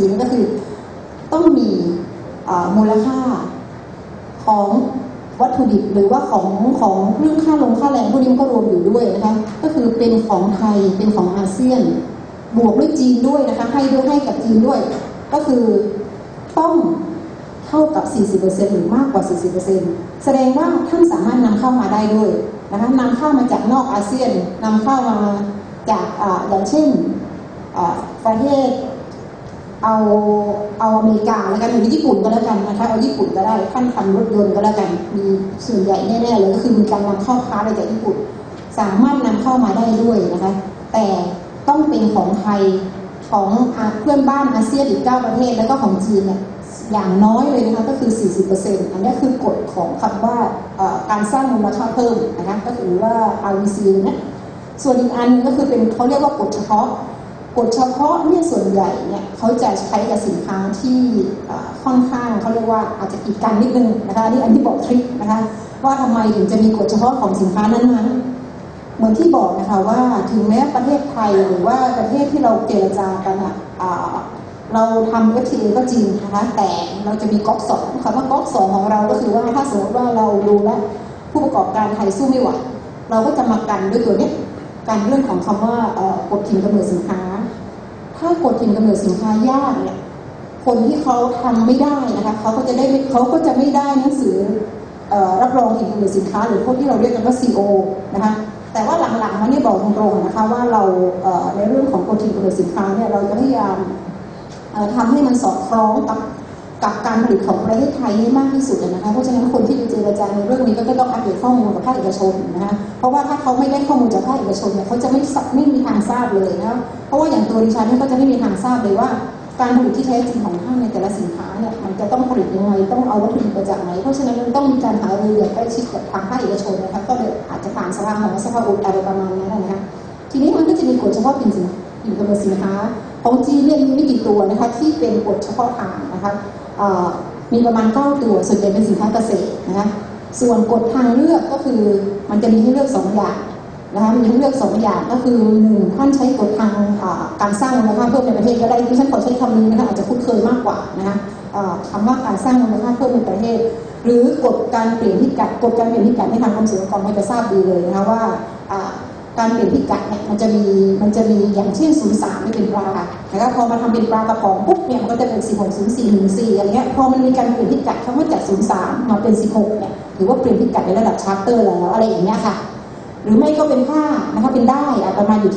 ีก็คือ ต้องมีมูลค่าของวัตถุดิบหรือว่าของของเรื่องค่าลงค่าแรงพวกนี้ก็รวมอยู่ด้วยนะคะก็คือเป็นของไทยเป็นของอาเซียน บวกด้วยจีนด้วยนะคะให้ด้วยให้กับจีนด้วย ก็คือต้องเท่ากับ 40%หรือมากกว่า 40%แสดงว่าท่านสามารถนำเข้ามาได้ด้วยนะคะนำเข้ามาจากนอกอาเซียนนำเข้ามาจากออย่างเช่นประเทศ เอาเอาอเมริกาแล้วกันหรือญี่ปุ่นก็แล้วกันนะคะเอาญี่ปุ่นก็ได้ท่านทำรถยนต์ก็แล้วกัน มีส่วนใหญ่แน่ๆเลยก็คือมีการนำเข้าค้าไรจากญี่ปุ่น สามารถนำเข้ามาได้ด้วยนะคะ แต่ต้องเป็นของไทยของเพื่อนบ้านอาเซียนอีก 9 ประเทศ แล้วก็ของจีนเนี่ยอย่างน้อยเลยนะคะก็คือ 40%อันนี้คือกฎของคำว่าการสร้างมูลค่าเพิ่มนะคะก็คือว่า RVC เนี่ยส่วนอีกอันก็คือเป็นเขาเรียกว่ากฎเฉพาะ กฎเฉพาะเนี่ยส่วนใหญ่เนี่ยเขาจะใช้กับสินค้าที่ค่อนข้างเขาเรียกว่าอาจจะกีดกันนิดนึงนะคะนนี้อันที่บอกทริคนะคะว่าทำไมถึงจะมีกฎเฉพาะของสินค้านั้นๆ เหมือนที่บอกนะคะว่าถึงแม้ประเทศไทยหรือว่าประเทศที่เราเจรจากันอะอ่าเราทำ FTA ก็จริงนะคะแต่เราจะมีก๊อกสองคำว่าก๊อกสองของเราก็คือว่าถ้าสมมติว่าเราดูแลผู้ประกอบการไทยสู้ไม่ไหวเราก็จะมากันด้วยตัวนี้กันเรื่องของคำว่ากฎถิ่นกำเนิดสินค้าากฎถิ่นกำเนิดสินค้ายากเนี่ยคนที่เขาทำไม่ได้นะคะเขาก็จะได้เขาก็จะไม่ได้หนังสือเอ่อรับรองถิ่นกำเนิดสินค้า หรือพวกที่เราเรียกกันว่า CO นะคะแต่ว่าหลังๆมาเนี่ยบอกตรงๆนะคะว่าเราเในเรื่องของกฎถิ่นกำเนิดสินค้าเนี่ยเราจะพยายามเอ่อทำให้มันสอดคล้องกับ กับการผลิตของประเทศไทยให้มากที่สุดนะคะเพราะฉะนั้นคนที่จะเจรจาในเรื่องนี้ก็จะต้องอัปเดตข้อมูลกับภาคเอกชนนะคะเพราะว่าถ้าเขาไม่ได้ข้อมูลจากภาคเอกชนเนี่ยเขาจะไม่สัไม่มีทางทราบเลยนะเพราะว่าอย่างตัวดิฉันเนี่ยก็จะไม่มีทางทราบเลยว่า การผลิตที่แท้จริงของท่านในแต่ละสินค้าเนี่ยมันจะต้องผลิตยังไงต้องเอาวัตถุดิบมาจากไหนเพราะฉะนั้นมันต้องมีการหารืออย่างใกล้ชิดกับทางภาคเอกชนนะคะก็เลยอาจจะผ่านสภาของสภาอุดอะไรประมาณนั้นนะคะทีนี้มันก็จะมีกฎเฉพาะกลิ่นสินกำเนิดสินค้าของจีนเนี่ยมีไม่กี่ตัวนะคะที่เป็นกฎเฉพาะทางนะคะ มีประมาณ 9 ตัวส่วนใหญ่เป็นสินค้าเกษตรนะคะส่วนกฎทางเลือกก็คือมันจะมีให้เลือกสองอย่างนะคะมีให้เลือกสองอย่างก็คือหนึ่งท่านใช้กฎทางการสร้างมูลค่าเพิ่มในประเทศก็ได้ที่ฉันขอใช้คำนี้นะคะอาจจะคุ้นเคยมากกว่านะคะคำว่าการสร้างมูลค่าเพิ่มในประเทศ หรือกฎการเปลี่ยนพิกัดกฎการเปลี่ยนพิกัดในทางกรมศิลปากรก็จะทราบดีเลยนะคะว่า การเปลี่ยนพิกัดเนี่ยมันจะมีมันจะมีอย่างเช่น03นี่เป็นปลานะคะพอมาทำเป็นปลากระป๋องปุ๊บเนี่ยมันก็จะเป็น16 04 14อะไรเงี้ยพอมันมีการเปลี่ยนพิกัดคำว่าจาก03มาเป็น16เนี่ยถือว่าเปลี่ยนพิกัดในระดับชาร์เตอร์แล้วอะไรอย่างเงี้ยค่ะ หรือไม่ก็เป็นผ้านะคะเป็นได้อาประมาณอยู่ที่